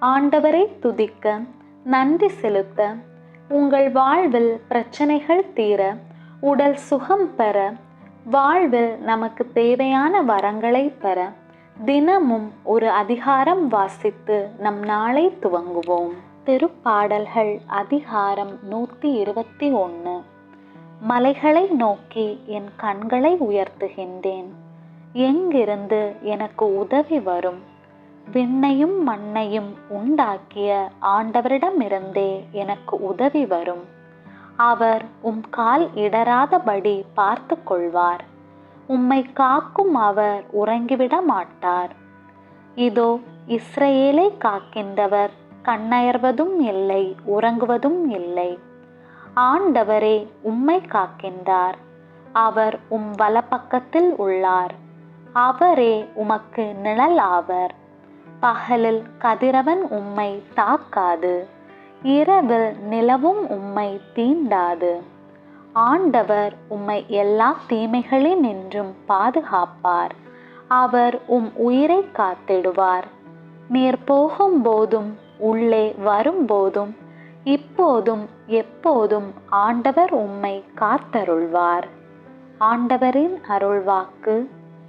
ஆண்டவரை துதிக்க நன்றி செலுத்த உங்கள் வாழ்வில் பிரச்சனைகள் தீர உடல் சுகம் பெற வாழ்வில் நமக்கு தேவையான வரங்களை பெற தினமும் ஒரு அதிகாரம் வாசித்து நம் நாளை துவங்குவோம். திருப்பாடல்கள் அதிகாரம் நூற்றி இருபத்தி ஒன்று மலைகளை நோக்கி என் கண்களை உயர்த்துகின்றேன். எங்கிருந்து எனக்கு உதவி வரும்? விண்ணையும் மண்ணையும் உண்டாக்கிய ஆண்டவரிடமிருந்தே எனக்கு உதவி வரும். அவர் உம் கால் இடராதபடி பார்த்து கொள்வார். உம்மை காக்கும் அவர் உறங்கிவிட மாட்டார். இதோ இஸ்ரேலை காக்கின்றவர் கண்ணயர்வதும் இல்லை உறங்குவதும் இல்லை. ஆண்டவரே உம்மை காக்கின்றார். அவர் உம் வலப்பக்கத்தில் உள்ளார். அவரே உமக்கு நிழல் ஆவர். பகலில் கதிரவன் உம்மை தாக்காது. இரவில் நிலவும் உம்மை தீண்டாது. ஆண்டவர் உம்மை எல்லா தீமைகளினின்றும் பாதுகாப்பார். அவர் உம் உயிரை காத்திடுவார். நீர் போகும்போதும் உள்ளே வரும்போதும் இப்போதும் எப்போதும் ஆண்டவர் உம்மை காத்தருள்வார். ஆண்டவரின் அருள்வாக்கு